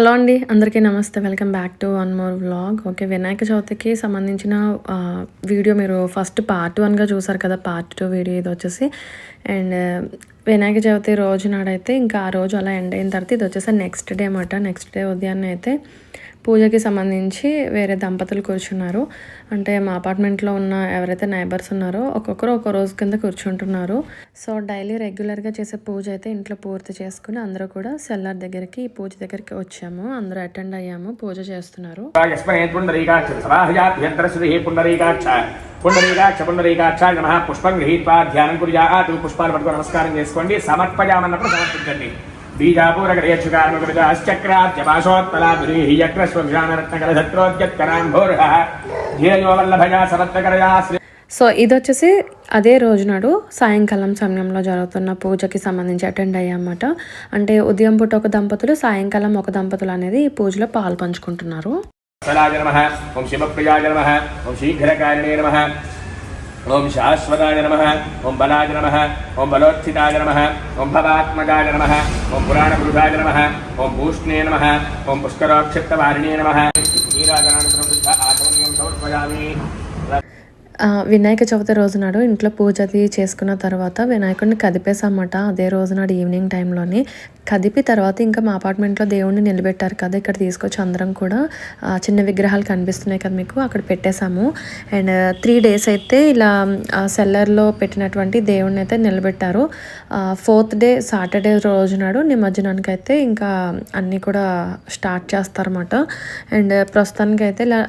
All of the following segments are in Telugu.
హలో అండి అందరికీ నమస్తే. Welcome back to one more vlog okay Vinayaka చవితికి సంబంధించిన వీడియో మీరు ఫస్ట్ పార్ట్ వన్గా చూసారు కదా పార్ట్ టూ వీడియో ఇది వచ్చేసి. అండ్ uh, వినాయక చవితి రోజు నాడైతే ఇంకా ఆ రోజు అలా ఎండ్ అయిన తర్వాత ఇది వచ్చేసి నెక్స్ట్ డే అన్నమాట. నెక్స్ట్ డే ఉదయాన్నే అయితే పూజకి సంబంధించి వేరే దంపతులు కూర్చున్నారు. అంటే మా అపార్ట్మెంట్లో ఉన్న ఎవరైతే నైబర్స్ ఉన్నారో ఒక్కొక్కరు ఒక రోజు కింద కూర్చుంటున్నారు. సో డైలీ రెగ్యులర్గా చేసే పూజ అయితే ఇంట్లో పూర్తి చేసుకుని అందరూ కూడా సెల్లార్ దగ్గరికి పూజ దగ్గరికి వచ్చాము. అందరూ అటెండ్ అయ్యాము పూజ చేస్తున్నారు. పుండరీకాక్ష పుండరీకాక్ష పుండరీకాక్ష నమ పుష్పం గృహీత్వా ధ్యానం కుర్యాత్ పుష్పాలు పట్టుకొని నమస్కారం చేసుకోండి సమర్పయామన్నప్పుడు సమర్పించండి. సో ఇది వచ్చేసి అదే రోజు నాడు సాయంకాలం సమయంలో జరుగుతున్న పూజకి సంబంధించి అటెండ్ అయ్యామన్నమాట. అంటే ఉదయం పూట ఒక దంపతులు సాయంకాలం ఒక దంపతులు అనేది ఈ పూజలో పాలు పంచుకుంటున్నారు. ఓం శాశ్వతాయ నమ ఓం బలాయ నమ ఓం బలోత్థితాయ నమ ఓం భవాత్మకాయ నమ ఓం పురాణపురుషాయ నమ ఓం భూష్ణే నమ ఓం పుష్కరోక్షిప్తవారిణే నమ. నీరాజనానంతరం శుద్ధ ఆచమనీయం సమర్పయామి. వినాయక చవితి రోజు నాడు ఇంట్లో పూజ అది చేసుకున్న తర్వాత వినాయకుడిని కదిపేసామట అదే రోజు నాడు ఈవినింగ్ టైంలోని కదిపి తర్వాత ఇంకా మా అపార్ట్మెంట్లో దేవుణ్ణి నిలబెట్టారు కదా ఇక్కడ తీసుకొచ్చి అందరం కూడా చిన్న విగ్రహాలు కనిపిస్తున్నాయి కదా మీకు అక్కడ పెట్టేశాము. అండ్ త్రీ డేస్ అయితే ఇలా సెల్లర్లో పెట్టినటువంటి దేవుణ్ణి అయితే నిలబెట్టారు. ఫోర్త్ డే సాటర్డే రోజునాడు నిమజ్జనానికి అయితే ఇంకా అన్నీ కూడా స్టార్ట్ చేస్తారన్నమాట. అండ్ ప్రస్తుతానికి అయితే ఇలా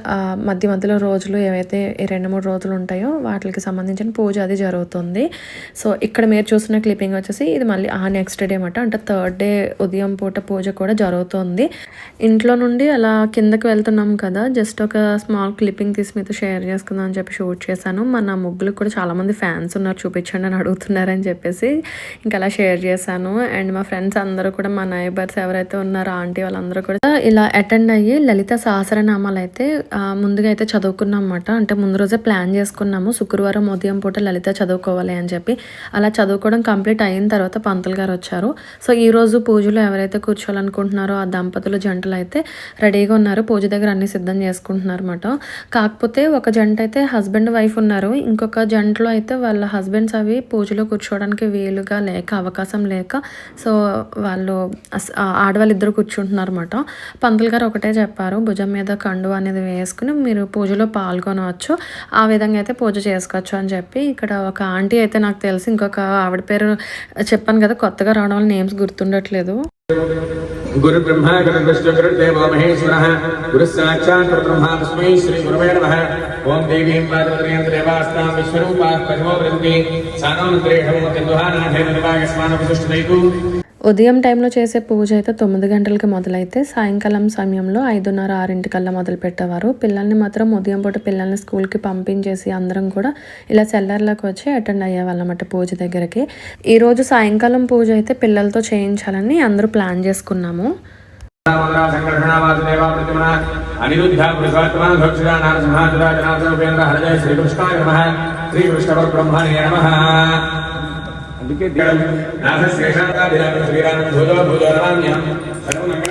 మధ్య మధ్యలో రోజులు ఏవైతే రెండు మూడు రోజులు ఉంటాయో వాటికి సంబంధించిన పూజ అది జరుగుతుంది. సో ఇక్కడ మీరు చూసిన క్లిప్పింగ్ వచ్చేసి ఇది మళ్ళీ ఆ నెక్స్ట్ డే అన్నమాట. అంటే థర్డ్ డే ఉదయం పూట పూజ కూడా జరుగుతుంది. ఇంట్లో నుండి అలా కిందకి వెళ్తున్నాం కదా జస్ట్ ఒక స్మాల్ క్లిప్పింగ్ తీసి మీతో షేర్ చేసుకుందాం అని చెప్పి షూట్ చేశాను. మన ముగ్గులకు కూడా చాలామంది ఫ్యాన్స్ ఉన్నారు చూపించండి అని అడుగుతున్నారని చెప్పేసి ఇంకా అలా షేర్ చేశాను. అండ్ మా ఫ్రెండ్స్ అందరూ కూడా మా నైబర్స్ ఎవరైతే ఉన్నారో ఆంటీ వాళ్ళందరూ కూడా ఇలా అటెండ్ అయ్యి లలిత సహస్రనామాలు అయితే ముందుగా అయితే చదువుకున్నాం అన్నమాట. అంటే ముందు రోజే ప్లాన్ చేసుకున్నాము శుక్రవారం ఉదయం పూట లలిత చదువుకోవాలి అని చెప్పి అలా చదువుకోవడం కంప్లీట్ అయిన తర్వాత పంతులు గారు వచ్చారు. సో ఈ రోజు పూజలో ఎవరైతే కూర్చోవాలనుకుంటున్నారో ఆ దంపతులు జంటలు అయితే రెడీగా ఉన్నారు. పూజ దగ్గర అన్ని సిద్ధం చేసుకుంటున్నారు అనమాట కాకపోతే ఒక జంట అయితే హస్బెండ్ వైఫ్ ఉన్నారు. ఇంకొక జంటలో అయితే వాళ్ళ హస్బెండ్స్ అవి పూజలో కూర్చోవడానికి వీలుగా లేక అవకాశం లేక సో వాళ్ళు ఆడవాళ్ళు ఇద్దరు కూర్చుంటున్నారు అనమాట పంతులు గారు ఒకటే చెప్పారు భుజం మీద కండు అనేది వేసుకుని మీరు పూజలో పాల్గొనవచ్చు. ఆ విధంగా అయితే పూజ చేసుకోవచ్చు అని చెప్పి ఇక్కడ ఒక ఆంటీ అయితే నాకు తెలిసి ఇంకొక ఆవిడ పేరు చెప్పాను కదా కొత్తగా రావడం వల్ల నేమ్స్ గుర్తుండట్లేదు. గురు బ్రహ్మ గురు విష్ణు గురు దేవో మహేశ్వర. గురు సాక్షాత్ బ్రహ్మ తస్మై శ్రీ గురువే నమ. ఓం దేవీం పార్వతీం దేవాస్తాం విశ్వరూపా పరిమో వృద్ధి వృంది సానోంద్రేషమో చందుహానాథేన నిర్వాగస్మాన విశిష్టదైతు ఉదయం టైంలో చేసే పూజ అయితే తొమ్మిది గంటలకి మొదలైతే సాయంకాలం సమయంలో ఐదున్నర ఆరింటికల్లా మొదలు పెట్టేవారు పిల్లల్ని మాత్రం ఉదయం పూట పిల్లల్ని స్కూల్కి పంపించేసి అందరం కూడా ఇలా సెల్లర్లోకి వచ్చి అటెండ్ అయ్యేవాళ్ళం అన్నమాట పూజ దగ్గరికి. ఈరోజు సాయంకాలం పూజ అయితే పిల్లలతో చేయించాలని అందరూ ప్లాన్ ప్లాన్ చేసుకున్నాము. అనిరుద్ధ పురుషోత్తమ భక్షిరా నారసింహాదురా జనార్దన ఉపేంద్ర హరజయ శ్రీకృష్ణాయ నమః శ్రీకృష్ణ బ్రహ్మణే నమ అందుకే నాథ శ్రేషాంతాభిరామ శ్రీరామ భూజో భూజో రమామ్యం సర్వమంగళనాథ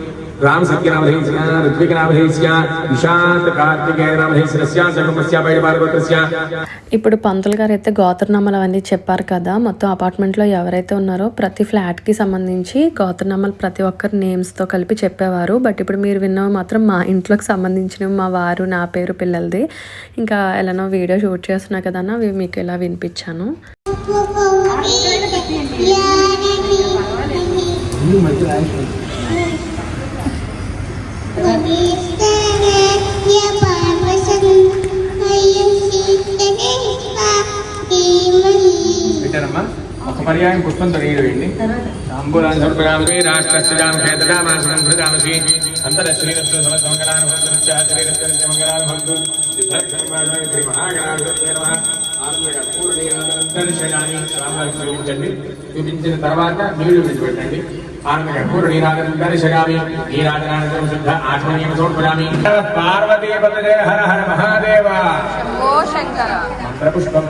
ఇప్పుడు పంతులు గారు అయితే గోత్రనామాలు అవన్నీ చెప్పారు కదా మొత్తం అపార్ట్మెంట్లో ఎవరైతే ఉన్నారో ప్రతి ఫ్లాట్కి సంబంధించి గోత్రనామాలు ప్రతి ఒక్కరి నేమ్స్తో కలిపి చెప్పేవారు. బట్ ఇప్పుడు మీరు విన్నవి మాత్రం మా ఇంట్లోకి సంబంధించినవి మా వారు నా పేరు పిల్లలది. ఇంకా ఎలానో వీడియో షూట్ చేస్తున్నా కదా అవి మీకు ఇలా వినిపించాను. పెట్టారమ్మా ఒక పర్యాయం పుష్పం తొలగివేయండి అంబులాన్ సమర్పయామి రాష్ట్రస్యాం క్షేత్రదామాసం భృతామసి అంతరశ్రీరస్సు సమస్తమంగళాన్ స్వామివారికి చూపించండి చూపించిన తర్వాత నీళ్ళు విడిచిపెట్టండి ఆనందంగా శుద్ధ హర హర మహాదేవ మంత్రపుష్పం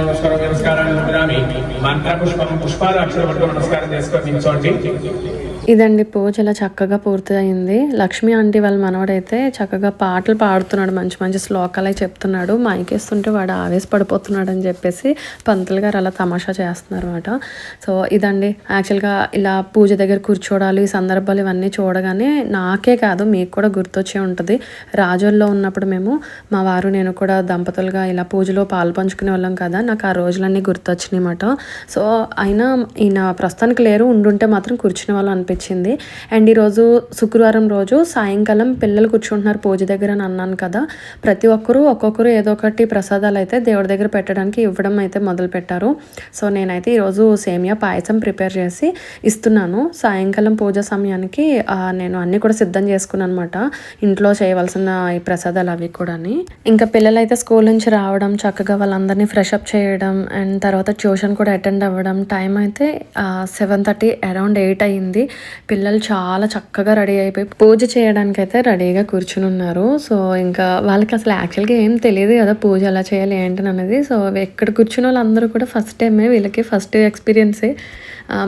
నమస్కారం నమస్కారాన్ని సమర్పయామి పుష్పాలు అక్షర నమస్కారం చేసుకొని నిల్చోండి ఇదండి పూజ ఇలా చక్కగా పూర్తయింది. లక్ష్మి ఆంటీ వాళ్ళ మనవడైతే చక్కగా పాటలు పాడుతున్నాడు మంచి మంచి శ్లోకాలు అవి చెప్తున్నాడు. మైకేస్తుంటే వాడు ఆవేశపడిపోతున్నాడు అని చెప్పేసి పంతులు గారు అలా తమాషా చేస్తున్నారు అనమాట సో ఇదండి యాక్చువల్గా ఇలా పూజ దగ్గర కూర్చోడాలు ఈ సందర్భాలు ఇవన్నీ చూడగానే నాకే కాదు మీకు కూడా గుర్తొచ్చే ఉంటుంది. రాజుల్లో ఉన్నప్పుడు మేము మా వారు నేను కూడా దంపతులుగా ఇలా పూజలో పాలు పంచుకునే వాళ్ళం కదా నాకు ఆ రోజులన్నీ గుర్తొచ్చినాయి అన్నమాట సో అయినా ఈయన ప్రస్తుతానికి లేరు ఉండుంటే మాత్రం కూర్చునే వాళ్ళు అనిపించింది వచ్చింది. అండ్ ఈరోజు శుక్రవారం రోజు సాయంకాలం పిల్లలు కూర్చుంటున్నారు పూజ దగ్గర అని అన్నాను కదా. ప్రతి ఒక్కరూ ఒక్కొక్కరు ఏదో ఒకటి ప్రసాదాలు అయితే దేవుడి దగ్గర పెట్టడానికి ఇవ్వడం అయితే మొదలు పెట్టారు. సో నేనైతే ఈరోజు సేమియా పాయసం ప్రిపేర్ చేసి ఇస్తున్నాను. సాయంకాలం పూజ సమయానికి నేను అన్నీ కూడా సిద్ధం చేసుకున్నాను అనమాట ఇంట్లో చేయవలసిన ఈ ప్రసాదాలు అవి కూడా ఇంకా పిల్లలైతే స్కూల్ నుంచి రావడం చక్కగా వాళ్ళందరినీ ఫ్రెష్ అప్ చేయడం అండ్ తర్వాత ట్యూషన్ కూడా అటెండ్ అవ్వడం టైం అయితే సెవెన్ థర్టీ అరౌండ్ ఎయిట్ అయ్యింది పిల్లలు చాలా చక్కగా రెడీ అయిపోయి పూజ చేయడానికి అయితే రెడీగా కూర్చుని ఉన్నారు. సో ఇంకా వాళ్ళకి అసలు యాక్చువల్గా ఏం తెలియదు కదా పూజ ఎలా చేయాలి ఏంటని అనేది. సో ఎక్కడ కూర్చున్న వాళ్ళందరూ కూడా ఫస్ట్ టైమే వీళ్ళకి ఫస్ట్ ఎక్స్పీరియన్సే.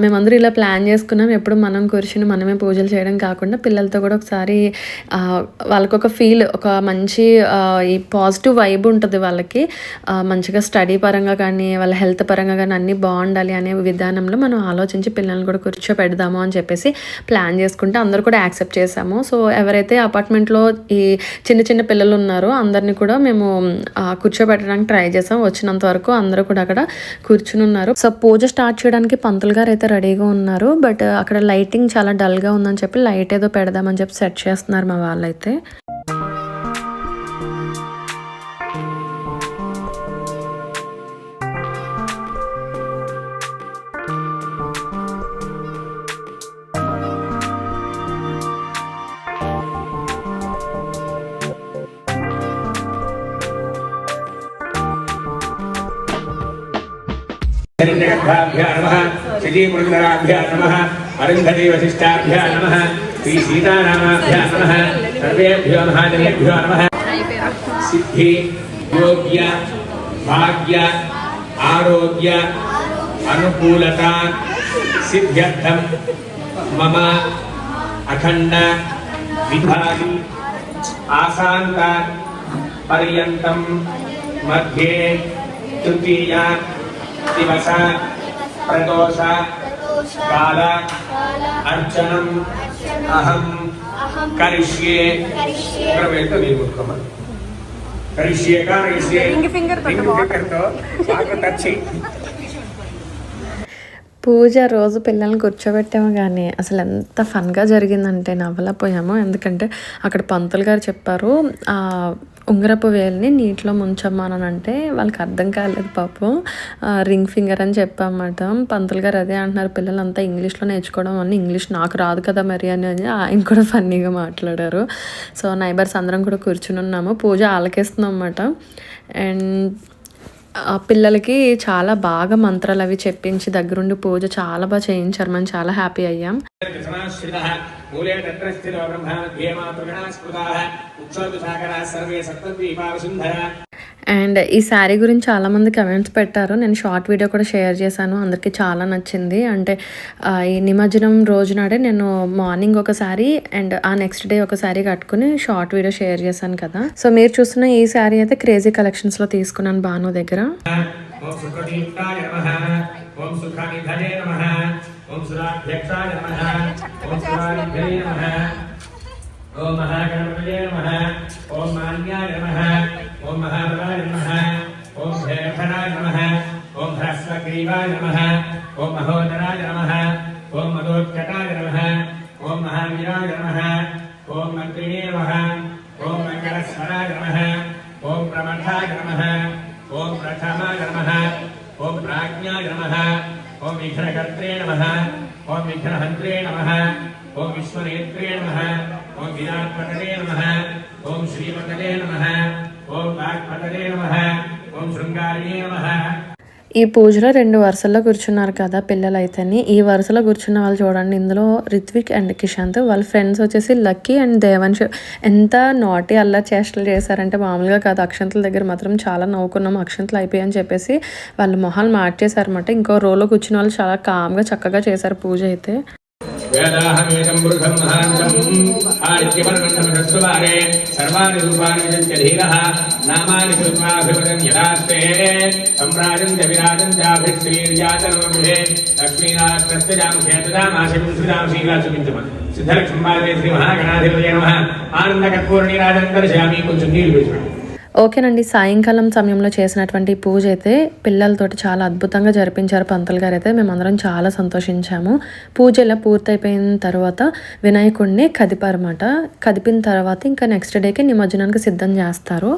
మేమందరూ ఇలా ప్లాన్ చేసుకున్నాం. ఎప్పుడు మనం కూర్చుని మనమే పూజలు చేయడం కాకుండా పిల్లలతో కూడా ఒకసారి వాళ్ళకు ఒక ఫీల్ ఒక మంచి ఈ పాజిటివ్ వైబ్ ఉంటుంది వాళ్ళకి. మంచిగా స్టడీ పరంగా కానీ వాళ్ళ హెల్త్ పరంగా కానీ అన్నీ బాగుండాలి అనే విధానంలో మనం ఆలోచించి పిల్లల్ని కూడా కూర్చోపెడదాము అని చెప్పేసి ప్లాన్ చేసుకుంటే అందరూ కూడా యాక్సెప్ట్ చేసాము సో ఎవరైతే అపార్ట్మెంట్లో ఈ చిన్న చిన్న పిల్లలు ఉన్నారో అందరినీ కూడా మేము కూర్చోబెట్టడానికి ట్రై చేసాం వచ్చినంత వరకు అందరూ కూడా అక్కడ కూర్చుని ఉన్నారు. సో పూజ స్టార్ట్ చేయడానికి పంతులుగా గారు అయితే రెడీగా ఉన్నారు. బట్ అక్కడ లైటింగ్ చాలా డల్గా ఉందని చెప్పి లైట్ ఏదో పెడదామని చెప్పి సెట్ చేస్తున్నారు మా వాళ్ళైతే. Yeah, नमः श्रीमृगधराभ्या नमः अरुन्धती वसिष्ठाभ्या नमः श्रीसीतारामाभ्या नमः सर्वेभ्यो महाजनेभ्यो नमः सिद्धि योग्य भाग्य आरोग्य अनुकूलता सिद्ध्यर्थं मम अखण्ड विधायि आसान्त पर्यन्तं मध्ये तृतीया दिवस ప్రదోష కాల అర్చనం అహం కరిష్యే ఇక్కడ నేను కొట్టుకోమని కరిష్యేగా కరిష్యే ఫింగర్తో బాగా టచ్ పూజ రోజు పిల్లల్ని కూర్చోబెట్టాము కానీ అసలు ఎంత ఫన్గా జరిగిందంటే నవ్వలపోయాము ఎందుకంటే అక్కడ పంతులు గారు చెప్పారు ఆ ఉంగరపు వేలని నీటిలో ముంచమ్మని అంటే వాళ్ళకి అర్థం కాలేదు పాపం. రింగ్ ఫింగర్ అని చెప్పామన్నమాట పంతులు గారు అదే అంటున్నారు పిల్లలంతా ఇంగ్లీష్లో నేర్చుకోవడం అని ఇంగ్లీష్ నాకు రాదు కదా మరి అని అని ఆయన కూడా ఫన్నీగా మాట్లాడారు. సో నైబర్స్ అందరం కూడా కూర్చుని ఉన్నాము. పూజ ఆలకేస్తున్నాం అన్నమాట అండ్ పిల్లలకి చాలా బాగా మంత్రాలు అవి చెప్పించి దగ్గరుండి పూజ చాలా బాగా చేయించారు. మనం చాలా హ్యాపీ అయ్యాం. మూలే అండ్ ఈ శారీ గురించి చాలామంది కమెంట్స్ పెట్టారు. నేను షార్ట్ వీడియో కూడా షేర్ చేశాను. అందరికి చాలా నచ్చింది. అంటే ఈ నిమజ్జనం రోజునాడే నేను మార్నింగ్ ఒక శారీ అండ్ ఆ నెక్స్ట్ డే ఒక శారీ కట్టుకుని షార్ట్ వీడియో షేర్ చేశాను కదా. సో మీరు చూస్తున్న ఈ శారీ అయితే క్రేజీ కలెక్షన్స్లో తీసుకున్నాను బాను దగ్గర. ओम सुराध्यक्षाय नमः ओम सुराध्यक्षाय नमः ओम महागणपतये नमः ओम मान्याय नमः ओम महाबलाय नमः ओम भैरवनाय नमः ओम ह्रस्वग्रीवाय नमः ओम महोदराय नमः ओम मदोत्कटाय नमः ओम महावीराय नमः ओम मन्त्रिणे नमः ओम मङ्गलस्मराय नमः ओम प्रमथाय नमः ओम प्रथमाय नमः ओम प्राज्ञाय नमः ఓం విఘ్నకర్త్రే నమ ఓం విఘ్నహంత్రే నమ ఓం విశ్వనేత్రే నమ ఓం విరాట్పటనే నమ ఓం శ్రీమతనే నమ ఓం వాగ్పటనే నమ ఓం శృంగారిణే నమ ఈ పూజలో రెండు వరుసల్లో కూర్చున్నారు కదా పిల్లలు అయితేని ఈ వరుసలో కూర్చున్న వాళ్ళు చూడండి ఇందులో రిత్విక్ అండ్ కిషాంత్ వాళ్ళ ఫ్రెండ్స్ వచ్చేసి లక్కీ అండ్ దేవాన్ష్ ఎంత నాటి అల్లా చేష్టలు చేశారంటే మామూలుగా కాదు. అక్షంతల దగ్గర మాత్రం చాలా నవ్వుకున్నాం. అక్షంతలు అయిపోయాయని చెప్పేసి వాళ్ళ మొహాలు మార్చేశారన్నమాట. ఇంకో రోలో కూర్చున్న వాళ్ళు చాలా కామ్గా చక్కగా చేశారు పూజ అయితే. వేదాహమేకం పురుషం మహాంతం. ఆదిత్యపరమంతమసత్సువారే సర్వాణి రూపాణి విజంత్య నామాని కృత్వాభివదన్ యదాస్తే. సమ్రాజం చ విరాజం చాభిశ్రీర్యాతనోగృహే లక్ష్మీనాథ్రస్యజాంసే తదామాశకం శ్రీరామశీలా చూపించమ సిద్ధలక్ష్మీబాలే శ్రీ మహాగణాధిపతయ నమః. ఆనందకర్పూర నీరాజనం దర్శయామి కొంచెం నీళ్ళు వేసుకోండి. ఓకేనండి. సాయంకాలం సమయంలో చేసినటువంటి పూజ అయితే పిల్లలతోటి చాలా అద్భుతంగా జరిపించారు పంతులు గారు అయితే మేమందరం చాలా సంతోషించాము. పూజ ఇలా పూర్తయిపోయిన తర్వాత వినాయకుడిని కదిపారన్నమాట. కదిపిన తర్వాత ఇంకా నెక్స్ట్ డేకి నిమజ్జనానికి సిద్ధం చేస్తారు.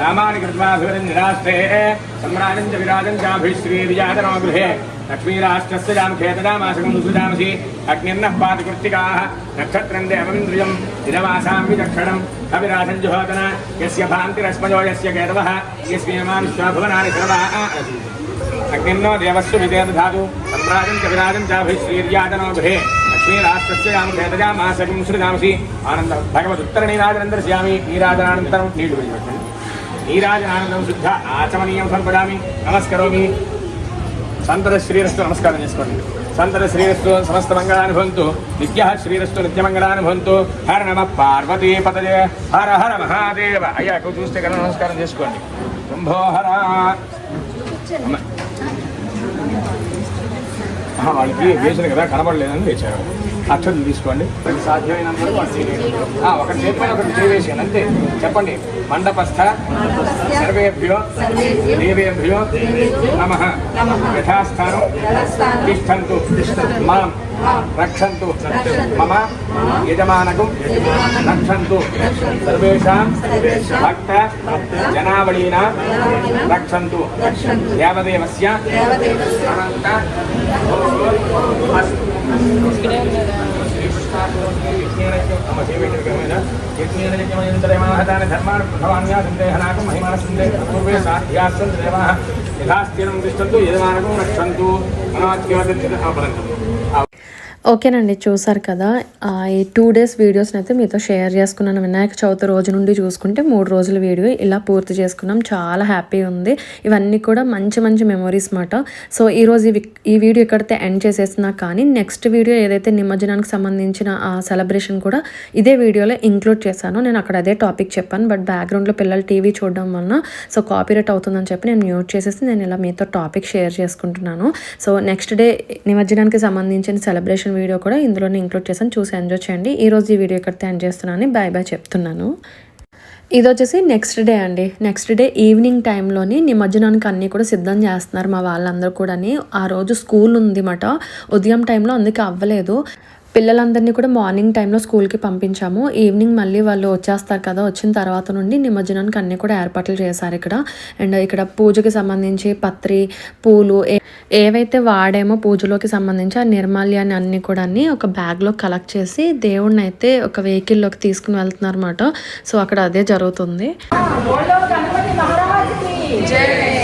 రామాని కృత్వాభివరన్ నిరాస్తే లక్ష్మీరాష్ట్రస్య జామఖేతదామాసకం సుజామసి అగ్నిర్నః పాతికృత్తికాः నక్షత్రం దేవమింద్రియం దినవాసాం విచక్షణం కవిరాసం జుహోదన యస్య భాంతిరస్మజో యస్య కేతవः యస్మేమాన్ శ్వభువనాని సర్వాः అగ్నిర్నో దేవస్సు విదేదధాతు సంప్రాజం కవిరాజం చాభిశ్రీర్యాదనోభే చాభిశ్రీర్యాతనో గృహే లక్ష్మీరాష్ట్రస్య జామఖేతజామాసకం సృజామసి ఆనంద భగవదుత్తర నీరాజనం నీరాజనానంతరం నీళ్ళు నీరాజనానందం శుద్ధ ఆచమనీయం సమర్పడామి నమస్కరోమి సంతత శ్రీరస్తు నమస్కారం చేసుకోండి. సంతత శ్రీరస్తు సమస్త మంగళానుభవంతు నిత్య శ్రీరస్తు నిత్యమంగళాన్ని భవంతు హర నమ పార్వతీ పతజే హర హర మహాదేవ. అయ్యా ఇక్కడ చూస్తే కదా నమస్కారం చేసుకోండి. శంభో హర. వాళ్ళకి వేసిన కదా కనబడలేదని లేచారు. అక్షతలు తీసుకోండి. అది సాధ్యమైనంత ఒకటి చెప్పని ఒకటి చేవేసాను అంతే. చెప్పండి. మండపస్థ సర్వేభ్యో దేవేభ్యో నమ. యథాస్థానం తిష్టంతు మాం రక్షంతు మమ యజమానకం రక్షంతు సర్వేషాం భక్త జనావళీనా రక్షంతు దేవదేవస్య అనంత పూర్వే సాధ్యాసం దేవాः యథాస్థిరం తిష్టంతు యజమానకం రక్షంతు మనోత్యోదంతు ఓకేనండి చూసారు కదా. ఈ టూ డేస్ వీడియోస్ని అయితే మీతో షేర్ చేసుకున్నాను. వినాయక చవితి రోజు నుండి చూసుకుంటే మూడు రోజుల వీడియో ఇలా పూర్తి చేసుకున్నాం. చాలా హ్యాపీ ఉంది. ఇవన్నీ కూడా మంచి మంచి మెమొరీస్ మాట. సో ఈరోజు ఈ వీడియో ఎక్కడితే ఎండ్ చేసేసినా కానీ నెక్స్ట్ వీడియో ఏదైతే నిమజ్జనానికి సంబంధించిన ఆ సెలబ్రేషన్ కూడా ఇదే వీడియోలో ఇంక్లూడ్ చేశాను. నేను అక్కడ అదే టాపిక్ చెప్పాను. బట్ బ్యాక్గ్రౌండ్లో పిల్లలు టీవీ చూడడం వలన సో కాపీరైట్ అవుతుందని చెప్పి నేను మ్యూట్ చేసేసి నేను ఇలా మీతో టాపిక్ షేర్ చేసుకుంటున్నాను. సో నెక్స్ట్ డే నిమజ్జనానికి సంబంధించిన సెలబ్రేషన్ వీడియో కూడా ఇందులోనే ఇంక్లూడ్ చేశాను చూసి ఎంజాయ్ చేయండి. ఈ రోజు ఈ వీడియో ఇక్కడ ఎండ్ చేస్తున్నాను బాయ్ బాయ్ చెప్తున్నాను. ఇది వచ్చేసి నెక్స్ట్ డే అండి. నెక్స్ట్ డే ఈవినింగ్ టైంలోని నిమజ్జనానికి అన్నీ కూడా సిద్ధం చేస్తున్నారు మా వాళ్ళందరూ కూడాని. ఆ రోజు స్కూల్ ఉంది మాట ఉదయం టైంలో అందుకే అవ్వలేదు. పిల్లలందరినీ కూడా మార్నింగ్ టైంలో స్కూల్కి పంపించాము. ఈవినింగ్ మళ్ళీ వాళ్ళు వచ్చేస్తారు కదా వచ్చిన తర్వాత నుండి నిమజ్జనానికి అన్నీ కూడా ఏర్పాట్లు చేశారు ఇక్కడ. అండ్ ఇక్కడ పూజకి సంబంధించి పత్రి పూలు ఏవైతే వాడేమో పూజలోకి సంబంధించి ఆ నిర్మాల్యాన్ని అన్ని కూడా ఒక బ్యాగ్లో కలెక్ట్ చేసి దేవుడిని అయితే ఒక వెహికల్లోకి తీసుకుని వెళ్తున్నారు అనమాట సో అక్కడ అదే జరుగుతుంది. జై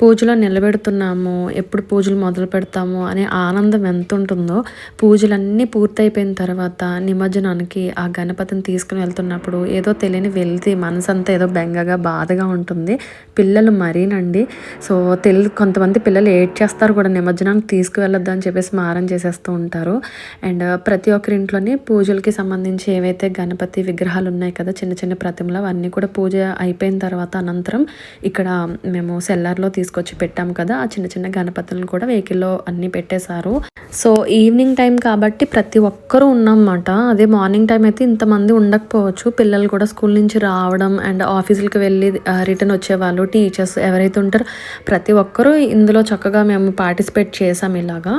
పూజలో నిలబెడుతున్నాము ఎప్పుడు పూజలు మొదలు పెడతాము అనే ఆనందం ఎంత ఉంటుందో పూజలన్నీ పూర్తయిపోయిన తర్వాత నిమజ్జనానికి ఆ గణపతిని తీసుకుని వెళ్తున్నప్పుడు ఏదో తెలియని వెళ్తే మనసంతా ఏదో బెంగగా బాధగా ఉంటుంది. పిల్లలు మరీనండి. సో తెలి కొంతమంది పిల్లలు ఏడ్ చేస్తారు కూడా నిమజ్జనానికి తీసుకువెళ్ళొద్దు అని చెప్పేసి మారం చేసేస్తూ ఉంటారు. అండ్ ప్రతి ఒక్కరి ఇంట్లోని పూజలకి సంబంధించి ఏవైతే గణపతి విగ్రహాలు ఉన్నాయి కదా చిన్న చిన్న ప్రతిమలు అవన్నీ కూడా పూజ అయిపోయిన తర్వాత అనంతరం ఇక్కడ మేము సెల్లార్లో తీసుకొచ్చి పెట్టాం కదా ఆ చిన్న చిన్న గణపతులను కూడా వెహికల్లో అన్నీ పెట్టేశారు. సో ఈవినింగ్ టైం కాబట్టి ప్రతి ఒక్కరూ ఉన్నమాట అదే మార్నింగ్ టైం అయితే ఇంతమంది ఉండకపోవచ్చు. పిల్లలు కూడా స్కూల్ నుంచి రావడం అండ్ ఆఫీసులకు వెళ్ళి రిటర్న్ వచ్చేవాళ్ళు టీచర్స్ ఎవరైతే ఉంటారో ప్రతి ఒక్కరూ ఇందులో చక్కగా మేము పార్టిసిపేట్ చేసాం ఇలాగా.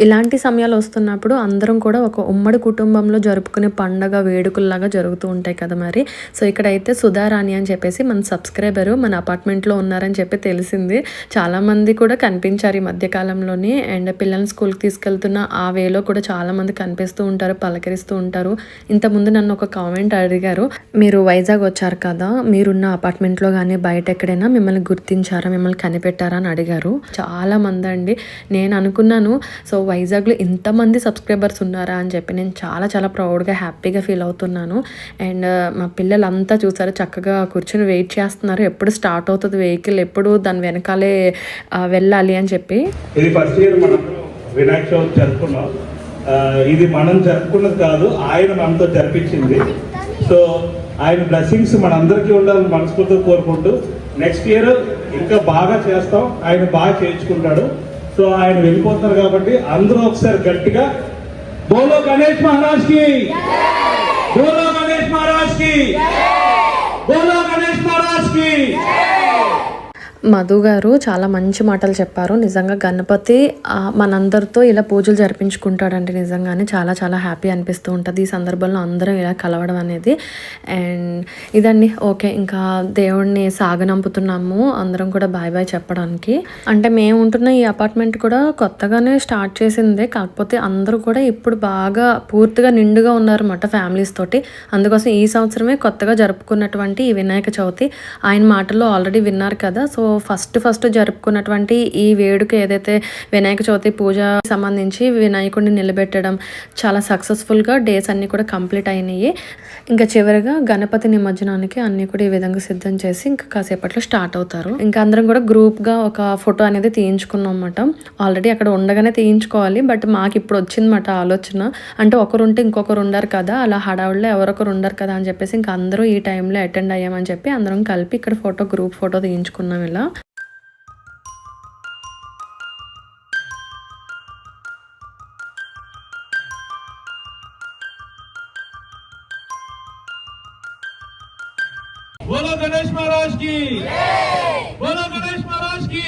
ఇలాంటి సమయాలు వస్తున్నప్పుడు అందరం కూడా ఒక ఉమ్మడి కుటుంబంలో జరుపుకునే పండగ వేడుకల్లాగా జరుగుతూ ఉంటాయి కదా మరి. సో ఇక్కడైతే సుధారాణి అని చెప్పేసి మన సబ్స్క్రైబరు మన అపార్ట్మెంట్లో ఉన్నారని చెప్పి తెలిసింది. చాలామంది కూడా కనిపించారు ఈ మధ్యకాలంలోని అండ్ పిల్లల్ని స్కూల్కి తీసుకెళ్తున్న ఆ వేలో కూడా చాలామంది కనిపిస్తూ ఉంటారు పలకరిస్తూ ఉంటారు. ఇంతకుముందు నన్ను ఒక కామెంట్ అడిగారు మీరు వైజాగ్ వచ్చారు కదా మీరున్న అపార్ట్మెంట్లో కానీ బయట ఎక్కడైనా మిమ్మల్ని గుర్తించారా మిమ్మల్ని కనిపెట్టారా? అని అడిగారు. చాలా మంది అండి. నేను అనుకున్నాను సో వైజాగ్లో ఇంతమంది సబ్స్క్రైబర్స్ ఉన్నారా అని చెప్పి నేను చాలా చాలా ప్రౌడ్గా హ్యాపీగా ఫీల్ అవుతున్నాను. అండ్ మా పిల్లలంతా చూసారు చక్కగా కూర్చొని వెయిట్ చేస్తున్నారు. ఎప్పుడు స్టార్ట్ అవుతుంది వెహికల్ ఎప్పుడు దాని వెనకాలే వెళ్ళాలి అని చెప్పి. ఇది ఫస్ట్ ఇయర్ మనం వినాయక చవితి జరుపుకున్నాం. ఇది మనం జరుపుకున్నది కాదు ఆయన మనతో జరిపించింది. సో ఆయన బ్లెస్సింగ్స్ మనందరికీ ఉండాలని మనస్ఫూర్తిగా కోరుకుంటూ నెక్స్ట్ ఇయర్ ఇంకా బాగా చేస్తాం. ఆయన బాగా చేయించుకుంటాడు. సో ఆయన వెళ్ళిపోతున్నారు కాబట్టి అందరూ ఒకసారి గట్టిగా బోలో గణేష్ మహారాజ్కి బోలో గణేష్ మహారాజ్కి బోలో గణేష్ మహారాజ్కి మధు గారు చాలా మంచి మాటలు చెప్పారు. నిజంగా గణపతి మనందరితో ఇలా పూజలు జరిపించుకుంటాడండి నిజంగానే చాలా చాలా హ్యాపీ అనిపిస్తూ ఉంటుంది. ఈ సందర్భంలో అందరం ఇలా కలవడం అనేది. అండ్ ఇదండి. ఓకే ఇంకా దేవుణ్ణి సాగనంపుతున్నాము. అందరం కూడా బాయ్ బాయ్ చెప్పడానికి. అంటే మేము ఉంటున్న ఈ అపార్ట్మెంట్ కూడా కొత్తగానే స్టార్ట్ చేసిందే. కాకపోతే అందరూ కూడా ఇప్పుడు బాగా పూర్తిగా నిండుగా ఉన్నారన్నమాట ఫ్యామిలీస్ తోటి. అందుకోసం ఈ సంవత్సరమే కొత్తగా జరుపుకున్నటువంటి ఈ వినాయక చవితి. ఆయన మాటల్లో ఆల్రెడీ విన్నారు కదా. సో ఫస్ట్ ఫస్ట్ జరుపుకున్నటువంటి ఈ వేడుక ఏదైతే వినాయక చవితి పూజ సంబంధించి వినాయకుడిని నిలబెట్టడం చాలా సక్సెస్ఫుల్గా డేస్ అన్నీ కూడా కంప్లీట్ అయినాయి. ఇంకా చివరిగా గణపతి నిమజ్జనానికి అన్ని కూడా ఈ విధంగా సిద్ధం చేసి ఇంకా కాసేపట్లో స్టార్ట్ అవుతారు. ఇంకా అందరం కూడా గ్రూప్గా ఒక ఫోటో అనేది తీయించుకున్నాం అన్నమాట. ఆల్రెడీ అక్కడ ఉండగానే తీయించుకోవాలి బట్ మాకు ఇప్పుడు వచ్చిందన్నమాట ఆలోచన. అంటే ఒకరు ఉంటే ఇంకొకరు ఉండరు కదా అలా హడావుల్లో ఎవరొకరు ఉండరు కదా అని చెప్పేసి ఇంకా అందరూ ఈ టైంలో అటెండ్ అయ్యామని చెప్పి అందరం కలిపి ఇక్కడ ఫోటో గ్రూప్ ఫోటో తీయించుకున్నాం ఇలా. बोलो गणेश महाराज की। बोलो गणेश महाराज की।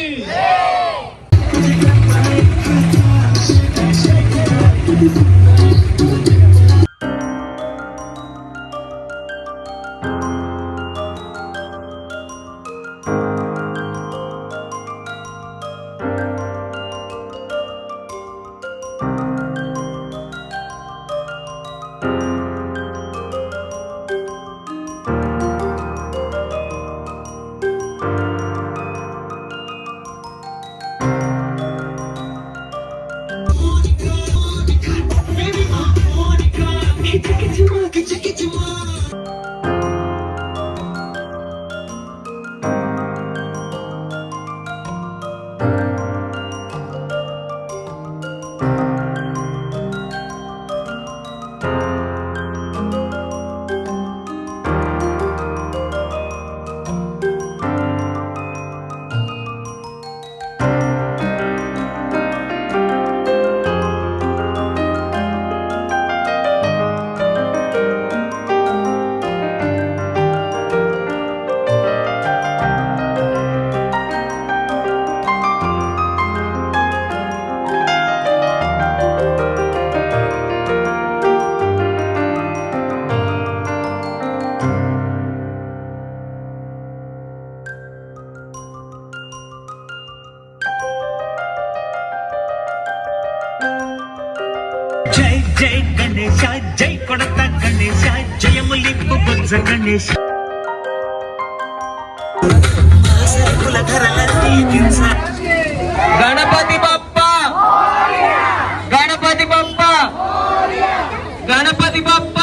గణపతి బప్ప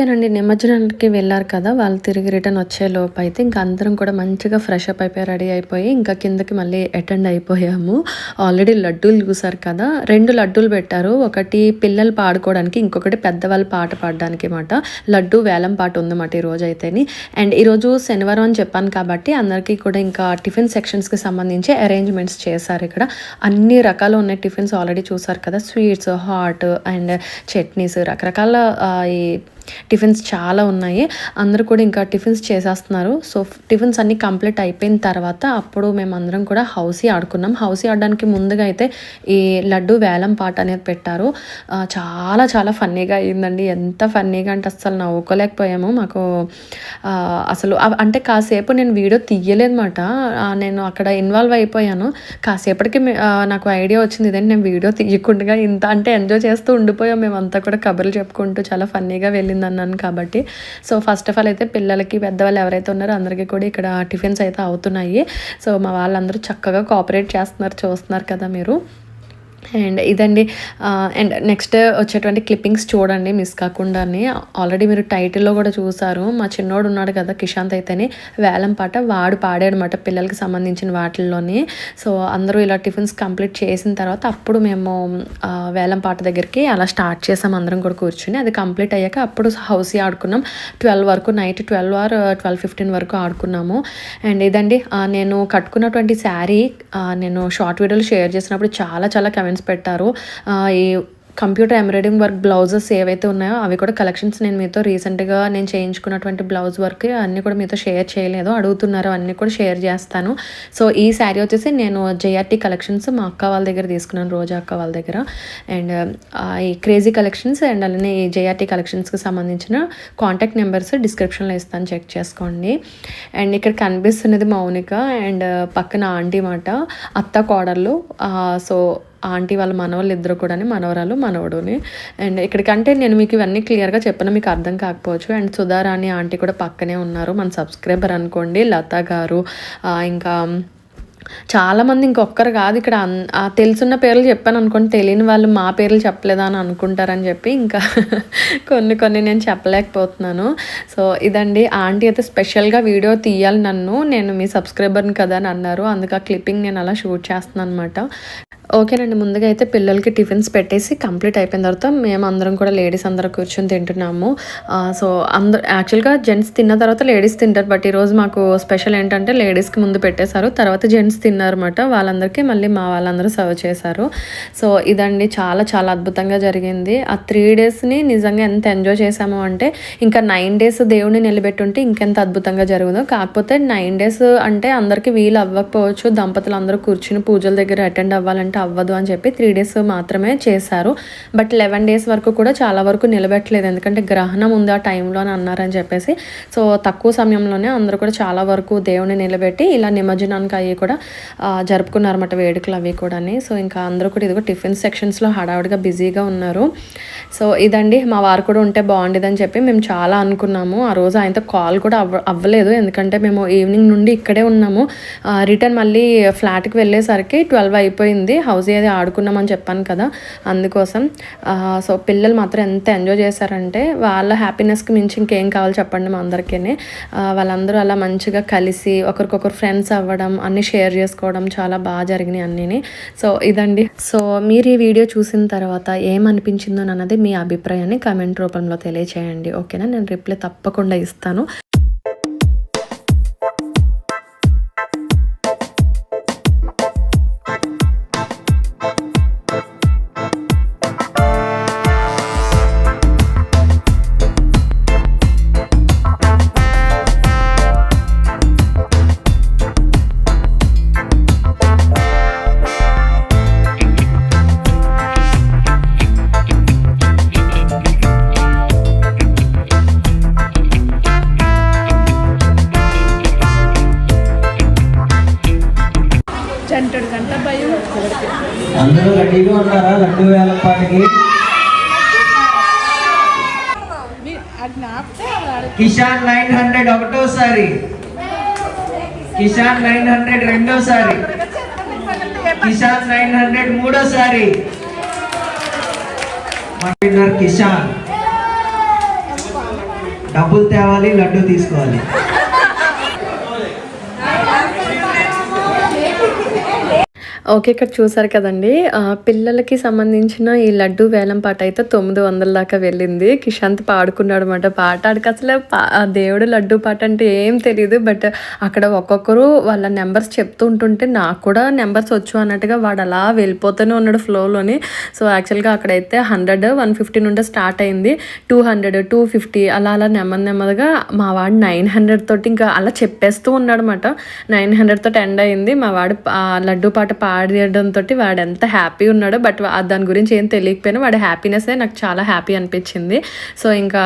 ఓకేనండి నిమజ్జనానికి వెళ్ళారు కదా వాళ్ళు తిరిగి రిటర్న్ వచ్చే లోపు అయితే ఇంకా అందరం కూడా మంచిగా ఫ్రెష్ అప్ అయిపోయి రెడీ అయిపోయి ఇంకా కిందకి మళ్ళీ అటెండ్ అయిపోయాము. ఆల్రెడీ లడ్డూలు చూసారు కదా రెండు లడ్డూలు పెట్టారు. ఒకటి పిల్లలు పాడుకోవడానికి ఇంకొకటి పెద్దవాళ్ళు పాట పాడడానికి అనమాట లడ్డు వేలం పాట ఉందన్నమాట ఈ అయితేని అండ్ ఈరోజు శనివారం అని చెప్పాను కాబట్టి అందరికీ కూడా ఇంకా టిఫిన్ సెక్షన్స్కి సంబంధించి అరేంజ్మెంట్స్ చేశారు ఇక్కడ. అన్ని రకాలు ఉన్నాయి టిఫిన్స్ ఆల్రెడీ చూసారు కదా స్వీట్స్ హాట్ అండ్ చట్నీస్ రకరకాల ఈ టిఫిన్స్ చాలా ఉన్నాయి. అందరూ కూడా ఇంకా టిఫిన్స్ చేసేస్తున్నారు. సో టిఫిన్స్ అన్నీ కంప్లీట్ అయిపోయిన తర్వాత అప్పుడు మేము అందరం కూడా హౌసీ ఆడుకున్నాం. హౌసీ ఆడడానికి ముందుగా అయితే ఈ లడ్డు వేలం పాట అనేది పెట్టారు. చాలా చాలా ఫన్నీగా అయ్యిందండి. ఎంత ఫన్నీగా అంటే అసలు నవ్వుకోలేకపోయాము. మాకు అసలు అంటే కాసేపు నేను వీడియో తీయలేదన్నమాట. నేను అక్కడ ఇన్వాల్వ్ అయిపోయాను. కాసేపటికి నాకు ఐడియా వచ్చింది ఇదే నేను వీడియో తీయకుండా ఇంత అంటే ఎంజాయ్ చేస్తూ ఉండిపోయాం. మేమంతా కూడా కబుర్లు చెప్పుకుంటూ చాలా ఫన్నీగా వెళ్ళిందన్న అన్నాను కాబట్టి. సో ఫస్ట్ ఆఫ్ ఆల్ అయితే పిల్లలకి పెద్దవాళ్ళు ఎవరైతే ఉన్నారో అందరికీ కూడా ఇక్కడ టిఫిన్స్ అయితే అవుతున్నాయి. సో మా వాళ్ళందరూ చక్కగా కోఆపరేట్ చేస్తున్నారు చూస్తున్నారు కదా మీరు. అండ్ ఇదండి అండ్ నెక్స్ట్ వచ్చేటువంటి క్లిప్పింగ్స్ చూడండి మిస్ కాకుండానే. ఆల్రెడీ మీరు టైటిల్లో కూడా చూసారు. మా చిన్నోడు ఉన్నాడు కదా కిషాంత్ అయితేనే వేలం పాట వాడు పాడాడనమాట పిల్లలకి సంబంధించిన వాటిల్లోని. సో అందరూ ఇలా టిఫిన్స్ కంప్లీట్ చేసిన తర్వాత అప్పుడు మేము వేలం పాట దగ్గరికి అలా స్టార్ట్ చేసాం అందరం కూడా కూర్చుని. అది కంప్లీట్ అయ్యాక అప్పుడు హౌసీ ఆడుకున్నాం. ట్వెల్వ్ వరకు night twelve or twelve fifteen వరకు ఆడుకున్నాము. అండ్ ఇదండి నేను కట్టుకున్నటువంటి శారీ నేను షార్ట్ వీడియోలు షేర్ చేసినప్పుడు చాలా చాలా కమెంట్స్ పెట్టారు. ఈ కంప్యూటర్ ఎంబ్రాయిడింగ్ వర్క్ బ్లౌజెస్ ఏవైతే ఉన్నాయో అవి కూడా కలెక్షన్స్ నేను మీతో రీసెంట్గా నేను చేయించుకున్నటువంటి బ్లౌజ్ వర్క్ అన్నీ కూడా మీతో షేర్ చేయలేదు. అడుగుతున్నారు అన్నీ కూడా షేర్ చేస్తాను. సో ఈ శారీ వచ్చేసి నేను జేఆర్టీ కలెక్షన్స్ మా అక్క వాళ్ళ దగ్గర తీసుకున్నాను రోజా అక్క వాళ్ళ దగ్గర. అండ్ ఈ క్రేజీ కలెక్షన్స్ అండ్ అలానే ఈ జేఆర్టీ కలెక్షన్స్కి సంబంధించిన కాంటాక్ట్ నెంబర్స్ డిస్క్రిప్షన్లో ఇస్తాను చెక్ చేసుకోండి. అండ్ ఇక్కడ కనిపిస్తున్నది మౌనిక అండ్ పక్కన ఆంటీ మాట అత్త కోడళ్ళు. సో ఆంటీ వాళ్ళ మనవాళ్ళు ఇద్దరు కూడా మనవరాలు మనవడుని. అండ్ ఇక్కడికంటే నేను మీకు ఇవన్నీ క్లియర్గా చెప్పిన మీకు అర్థం కాకపోవచ్చు. అండ్ సుధారాణి ఆంటీ కూడా పక్కనే ఉన్నారు మన సబ్స్క్రైబర్ అనుకోండి లత గారు ఇంకా చాలామంది ఇంకొక్కరు కాదు ఇక్కడ. అన్- ఆ తెలుసున్న పేర్లు చెప్పాను అనుకోండి తెలియని వాళ్ళు మా పేర్లు చెప్పలేదా అని అనుకుంటారని చెప్పి ఇంకా కొన్ని కొన్ని నేను చెప్పలేకపోతున్నాను. సో ఇదండి. ఆంటీ అయితే స్పెషల్గా వీడియో తీయాలి నన్ను. నేను మీ సబ్స్క్రైబర్ని కదా అని అన్నారు. అందుకు ఆ క్లిప్పింగ్ నేను అలా షూట్ చేస్తున్నాను అనమాట ఓకేనండి ముందుగా అయితే పిల్లలకి టిఫిన్స్ పెట్టేసి కంప్లీట్ అయిపోయిన తర్వాత మేము అందరం కూడా లేడీస్ అందరూ కూర్చొని తింటున్నాము. సో అందరు యాక్చువల్గా జెంట్స్ తిన్న తర్వాత లేడీస్ తింటారు. బట్ ఈరోజు మాకు స్పెషల్ ఏంటంటే లేడీస్కి ముందు పెట్టేశారు. తర్వాత జెంట్స్ తిన్నారన్నమాట. వాళ్ళందరికీ మళ్ళీ మా వాళ్ళందరూ సర్వ్ చేశారు. సో ఇదండి చాలా చాలా అద్భుతంగా జరిగింది. ఆ త్రీ డేస్ని నిజంగా ఎంత ఎంజాయ్ చేశాము అంటే ఇంకా నైన్ డేస్ దేవుడిని నిలబెట్టుంటే ఇంకెంత అద్భుతంగా జరుగుతుందో కాకపోతే నైన్ డేస్ అంటే అందరికీ వీలు అవ్వకపోవచ్చు. దంపతులు అందరూ కూర్చుని పూజల దగ్గర అటెండ్ అవ్వాలంటే అవ్వదు అని చెప్పి త్రీ డేస్ మాత్రమే చేశారు. బట్ లెవెన్ డేస్ వరకు కూడా చాలా వరకు నిలబెట్టలేదు. ఎందుకంటే గ్రహణం ఉంది ఆ టైంలో అని అన్నారని చెప్పేసి. సో తక్కువ సమయంలోనే అందరూ కూడా చాలా వరకు దేవుని నిలబెట్టి ఇలా నిమజ్జనానికి అవి కూడా జరుపుకున్నారన్నమాట వేడుకలు అవి కూడా సో ఇంకా అందరూ కూడా ఇదిగో టిఫిన్ సెక్షన్స్లో హడావుడిగా బిజీగా ఉన్నారు. సో ఇదండి. మా వారు కూడా ఉంటే బాగుండేదని చెప్పి మేము చాలా అనుకున్నాము. ఆ రోజు ఆయనతో కాల్ కూడా అవ్వ అవ్వలేదు. ఎందుకంటే మేము ఈవినింగ్ నుండి ఇక్కడే ఉన్నాము. రిటర్న్ మళ్ళీ ఫ్లాట్కి వెళ్ళేసరికి ట్వెల్వ్ అయిపోయింది. హౌస్ అది ఆడుకున్నామని చెప్పాను కదా అందుకోసం సో పిల్లలు మాత్రం ఎంత ఎంజాయ్ చేశారంటే వాళ్ళ హ్యాపీనెస్కి మించి ఇంకేం కావాలి చెప్పండి మా అందరికీ వాళ్ళందరూ అలా మంచిగా కలిసి ఒకరికొకరు ఫ్రెండ్స్ అవ్వడం అన్నీ షేర్ చేసుకోవడం చాలా బాగా జరిగినాయి అన్నీని. సో ఇదండి. సో మీరు ఈ వీడియో చూసిన తర్వాత ఏమనిపించిందో అన్నది మీ అభిప్రాయాన్ని కమెంట్ రూపంలో తెలియచేయండి. ఓకేనా? నేను రిప్లై తప్పకుండా ఇస్తాను. కిషాన్ నైన్ హండ్రెడ్ ఒకటోసారి. కిషాన్ నైన్ హండ్రెడ్ రెండోసారి. కిషాన్ నైన్ హండ్రెడ్ మూడోసారి. కిషాన్ డబ్బులు తేవాలి లడ్డు తీసుకోవాలి. ఓకే ఇక్కడ చూసారు కదండి. పిల్లలకి సంబంధించిన ఈ లడ్డు వేలం పాట అయితే తొమ్మిది వందల దాకా వెళ్ళింది. కిషాంత్ పాడుకున్నాడు అనమాట పాట. ఆడికి అసలు పా- దేవుడు లడ్డు పాట అంటే ఏం తెలియదు బట్ అక్కడ ఒక్కొక్కరు వాళ్ళ నెంబర్స్ చెప్తూ ఉంటుంటే నాకు కూడా నెంబర్స్ వచ్చు అన్నట్టుగా వాడు అలా వెళ్ళిపోతూనే ఉన్నాడు ఫ్లోలోని. సో యాక్చువల్గా అక్కడైతే హండ్రెడ్ వన్ ఫిఫ్టీ నుండి స్టార్ట్ అయింది. టూ హండ్రెడ్ టూ ఫిఫ్టీ అలా అలా నెమ్మది నెమ్మదిగా మా వాడు నైన్ హండ్రెడ్ తోటి ఇంకా అలా చెప్పేస్తూ ఉన్నాడు అనమాట నైన్ హండ్రెడ్ తోటి ఎండ్ అయింది. మా వాడు లడ్డు పాట పాడడంతో వాడు ఎంత హ్యాపీ ఉన్నాడో బట్ దాని గురించి ఏం తెలియకపోయినా వాడి హ్యాపీనెస్ నాకు చాలా హ్యాపీ అనిపించింది. సో ఇంకా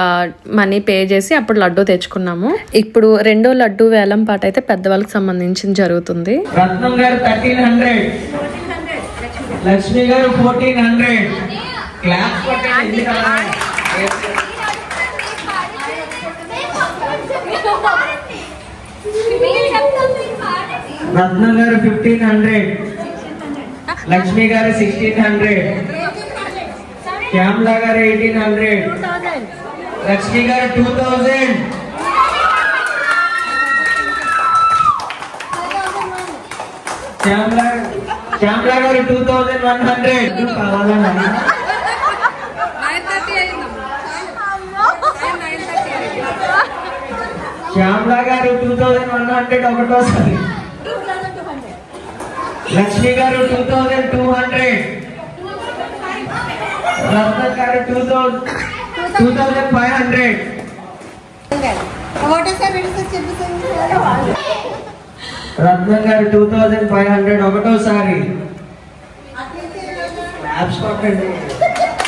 మనీ పే చేసి అప్పుడు లడ్డు తెచ్చుకున్నాము. ఇప్పుడు రెండో లడ్డు వేలం పాట అయితే పెద్దవాళ్ళకి సంబంధించింది జరుగుతుంది. రత్నం గారు థర్టీన్ హండ్రెడ్ లక్ష్మి గారు ఫోర్టీన్ హండ్రెడ్ క్లాస్ కొట్టండి ఎందుకలా? రత్నం గారు ఫిఫ్టీన్ హండ్రెడ్ లక్ష్మి గారు సిక్స్టీన్ హండ్రెడ్ శ్యామ్లా గారు eighteen hundred Lakshmi garu two thousand Shyamla Shyamla గారు టూ థౌజండ్ వన్ హండ్రెడ్ కావాలన్నా శ్యామ్లా గారు టూ థౌజండ్ వన్ హండ్రెడ్ ఒకటోసారి. Lakshmi garu two thousand two hundred Ratna garu two thousand two thousand five hundred Ratna garu two thousand five hundred ఒకటోసారి. యాప్స్ కొట్టండి.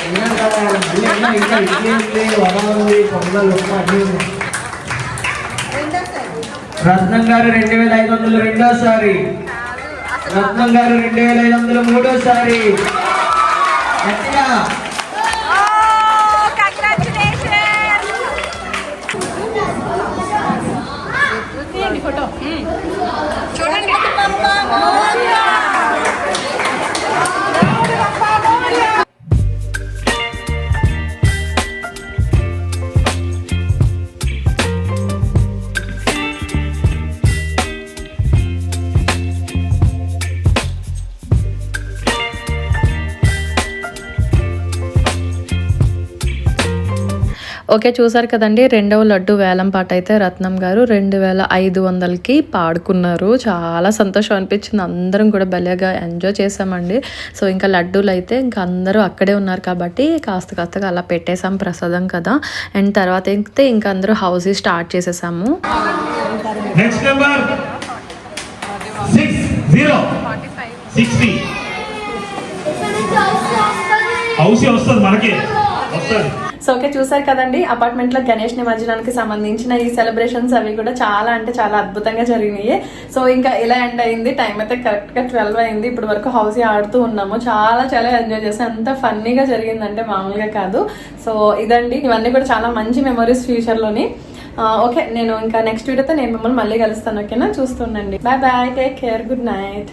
విన్నాం కదా మళ్ళీ ఎన్నో ఇంకా ఇడ్లీ ఉంది వడ ఉంది పొంగల్ ఉప్మా అన్నీ ఉన్నాయి. రత్నం గారు రెండు వేల ఐదు వందలు రెండోసారి. రత్నం గారు రెండు వేల ఐదు వందలు మూడోసారి. గట్టిగా. ఓకే చూసారు కదండి రెండవ లడ్డు వేలం పాట అయితే రత్నం గారు రెండు వేల ఐదు వందలకి పాడుకున్నారు. చాలా సంతోషం అనిపించింది. అందరం కూడా భలేగా ఎంజాయ్ చేసామండి సో ఇంకా లడ్డూలు అయితే ఇంకా అందరూ అక్కడే ఉన్నారు కాబట్టి కాస్త కాస్తగా అలా పెట్టేసాం ప్రసాదం కదా. అండ్ తర్వాత అయితే ఇంకా అందరూ హౌస్ స్టార్ట్ చేసేసాము. Next number six zero sixty house వస్తుంది మనకి. వస్తుంది. సో ఓకే చూసారు కదండి అపార్ట్మెంట్లో గణేష్ నిమజ్జనానికి సంబంధించిన ఈ సెలబ్రేషన్స్ అవి కూడా చాలా అంటే చాలా అద్భుతంగా జరిగినాయి. సో ఇంకా ఇలా ఎండ్ అయింది. టైం అయితే కరెక్ట్గా ట్వెల్వ్ అయింది. ఇప్పుడు వరకు హౌస్ ఆడుతూ ఉన్నాము. చాలా చాలా ఎంజాయ్ చేసాం ఎంత ఫన్నీగా జరిగిందంటే మామూలుగా కాదు. సో ఇదండి. ఇవన్నీ కూడా చాలా మంచి మెమరీస్ ఫ్యూచర్లోని. ఓకే నేను ఇంకా నెక్స్ట్ వీడియోతో నేను మిమ్మల్ని మళ్ళీ కలుస్తాను. ఓకేనా? చూస్తుండండి bye bye take care good night